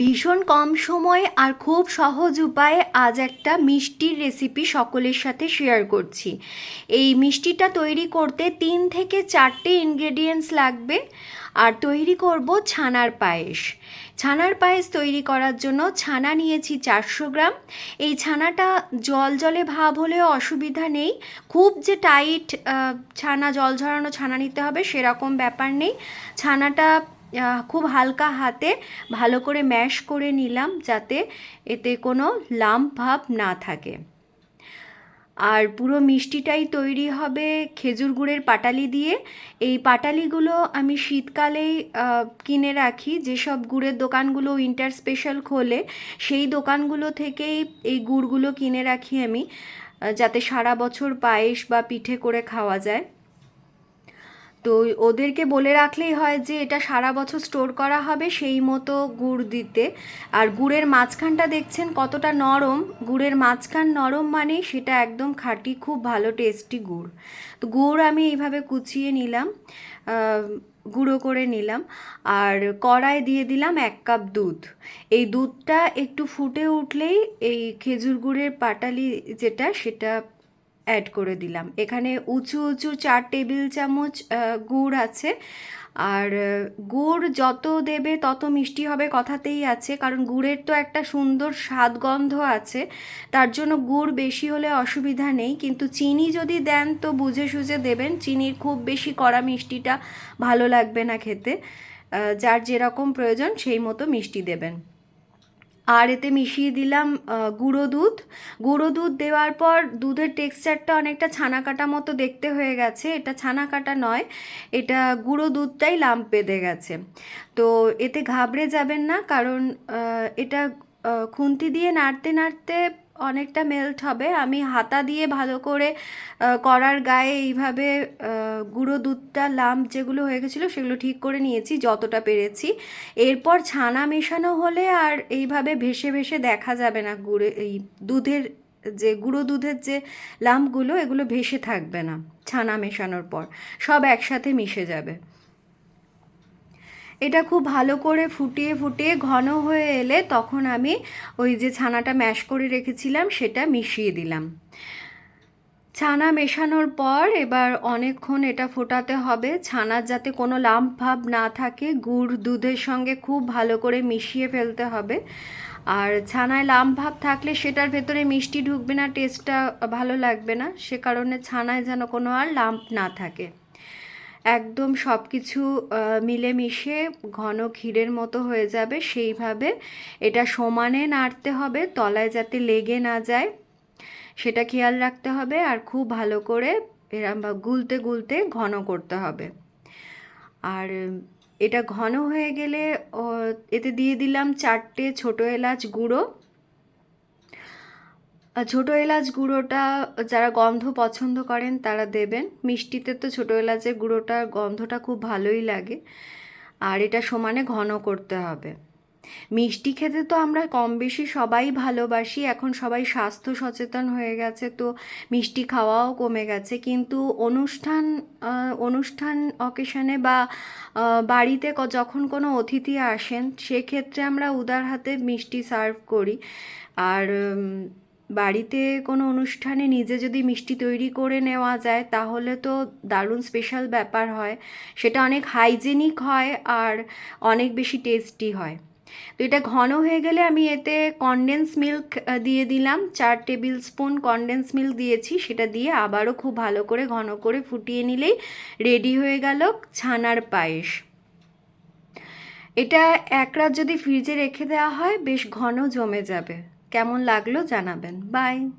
ভীষণ কম সময় আর খুব সহজ উপায়ে আজ একটা মিষ্টির রেসিপি সকলের সাথে শেয়ার করছি। এই মিষ্টিটা তৈরি করতে তিন থেকে চারটে ইনগ্রেডিয়েন্টস লাগবে আর তৈরি করব ছানার পায়েস। ছানার পায়েস তৈরি করার জন্য ছানা নিয়েছি চারশো গ্রাম। এই ছানাটা জল জলে ভাব হলেও অসুবিধা নেই। খুব যে টাইট ছানা জল ঝরানো ছানা নিতে হবে সেরকম ব্যাপার নেই। ছানাটা খুব হালকা হাতে ভালো করে ম্যাশ করে নিলাম যাতে এতে কোনো লাম্প ভাব না থাকে। আর পুরো মিষ্টিটাই তৈরি হবে খেজুর গুড়ের পাটালি দিয়ে। এই পাটালিগুলো আমি শীতকালেই কিনে রাখি। যেসব গুড়ের দোকানগুলো উইন্টার স্পেশাল খোলে, সেই দোকানগুলো থেকেই এই গুড়গুলো কিনে রাখি আমি যাতে সারা বছর পায়েস বা পিঠে করে খাওয়া যায়। তো ওদেরকে বলে রাখলেই হয় যে, এটা সারা বছর স্টোর করা হবে সেই মতো গুড় দিতে। আর গুড়ের মাঝখানটা দেখছেন কতটা নরম। গুড়ের মাঝখান নরম মানে সেটা একদম খাঁটি, খুব ভালো, টেস্টি গুড়। তো গুড় আমি এইভাবে কুচিয়ে নিলাম গুঁড়ো করে নিলাম। আর কড়ায় দিয়ে দিলাম এক কাপ দুধ। এই দুধটা একটু ফুটে উঠলেই এই খেজুর গুড়ের পাটালি যেটা, সেটা অ্যাড করে দিলাম। এখানে উঁচু উঁচু চার টেবিল চামচ গুড় আছে। আর গুড় যত দেবে তত মিষ্টি হবে কথাতেই আছে, কারণ গুড়ের তো একটা সুন্দর স্বাদ গন্ধ আছে। তার জন্য গুড় বেশি হলে অসুবিধা নেই, কিন্তু চিনি যদি দেন তো বুঝে সুঝে দেবেন। চিনির খুব বেশি কড়া মিষ্টিটা ভালো লাগবে না খেতে। যার যেরকম প্রয়োজন সেই মতো মিষ্টি দেবেন। আর এতে মিশিয়ে দিলাম গুঁড়ো দুধ। গুঁড়ো দুধ দেওয়ার পর দুধের টেক্সচারটা অনেকটা ছানা কাটা মতো দেখতে হয়ে গেছে। এটা ছানা কাটা নয়, এটা গুঁড়ো দুধটাই লাম্প বেঁধে গেছে। তো এতে ঘাবড়ে যাবেন না, কারণ এটা খুন্তি দিয়ে নাড়তে নাড়তে অনেকটা মেল্ট হবে। আমি হাতা দিয়ে ভালো করে করার গায়ে এইভাবে গুঁড়ো দুধটা, লাম্প যেগুলো হয়ে গেছিল সেগুলো ঠিক করে নিয়েছি যতটা পেরেছি। এরপর ছানা মেশানো হলে আর এইভাবে ভেসে ভেসে দেখা যাবে না গুঁড়ে, এই দুধের যে, গুঁড়ো দুধের যে লাম্পগুলো এগুলো ভেসে থাকবে না ছানা মেশানোর পর। সব একসাথে মিশে যাবে। এটা খুব ভালো করে ফুটিয়ে ফুটিয়ে ঘন হয়ে এলে তখন আমি ওই যে ছানাটা ম্যাশ করে রেখেছিলাম, সেটা মিশিয়ে দিলাম। ছানা মেশানোর পর এবার অনেকক্ষণ এটা ফোটাতে হবে। ছানার যাতে কোনো লাম্প ভাব না থাকে, গুড় দুধের সঙ্গে খুব ভালো করে মিশিয়ে ফেলতে হবে। আর ছানায় লাম্প ভাব থাকলে সেটার ভেতরে মিষ্টি ঢুকবে না, টেস্টটা ভালো লাগবে না। সে কারণে ছানায় যেন কোনো আর লাম্প না থাকে। একদম সব কিছু মিলেমিশে ঘন ক্ষীরের মতো হয়ে যাবে। সেইভাবে এটা সমানে নাড়তে হবে, তলায় যাতে লেগে না যায়। সেটা খেয়াল রাখতে হবে আর খুব ভালো করে এরম গুলতে গুলতে ঘন করতে হবে। আর এটা ঘন হয়ে গেলে এতে দিয়ে দিলাম চারটে ছোটো এলাচ গুঁড়ো। ছোটো এলাচ গুঁড়োটা যারা গন্ধ পছন্দ করেন তারা দেবেন। মিষ্টিতে তো ছোটো এলাচের গুঁড়োটার গন্ধটা খুব ভালোই লাগে। আর এটা সমানে ঘন করতে হবে। মিষ্টি খেতে তো আমরা কম বেশি সবাই ভালোবাসি, এখন সবাই স্বাস্থ্য সচেতন হয়ে গেছে, তো মিষ্টি খাওয়াও কমে গেছে। কিন্তু অনুষ্ঠান অনুষ্ঠান অকেশনে বা বাড়িতে যখন কোনো অতিথি আসেন, সেক্ষেত্রে আমরা উদার হাতে মিষ্টি সার্ভ করি। আর বাড়িতে কোনো অনুষ্ঠানে নিজে যদি মিষ্টি তৈরি করে নেওয়া যায়, তাহলে তো দারুণ স্পেশাল ব্যাপার হয়। সেটা অনেক হাইজেনিক হয় আর অনেক বেশি টেস্টি হয়। তো এটা ঘন হয়ে গেলে আমি এতে কনডেন্স মিল্ক দিয়ে দিলাম। চার টেবিল স্পুন কনডেন্স মিল্ক দিয়েছি। সেটা দিয়ে আবারও খুব ভালো করে ঘন করে ফুটিয়ে নিলেই রেডি হয়ে গেল ছানার পায়েস। এটা এক রাত যদি ফ্রিজে রেখে দেওয়া হয়, বেশ ঘন জমে যাবে। কেমন লাগল জানাবেন। বাই।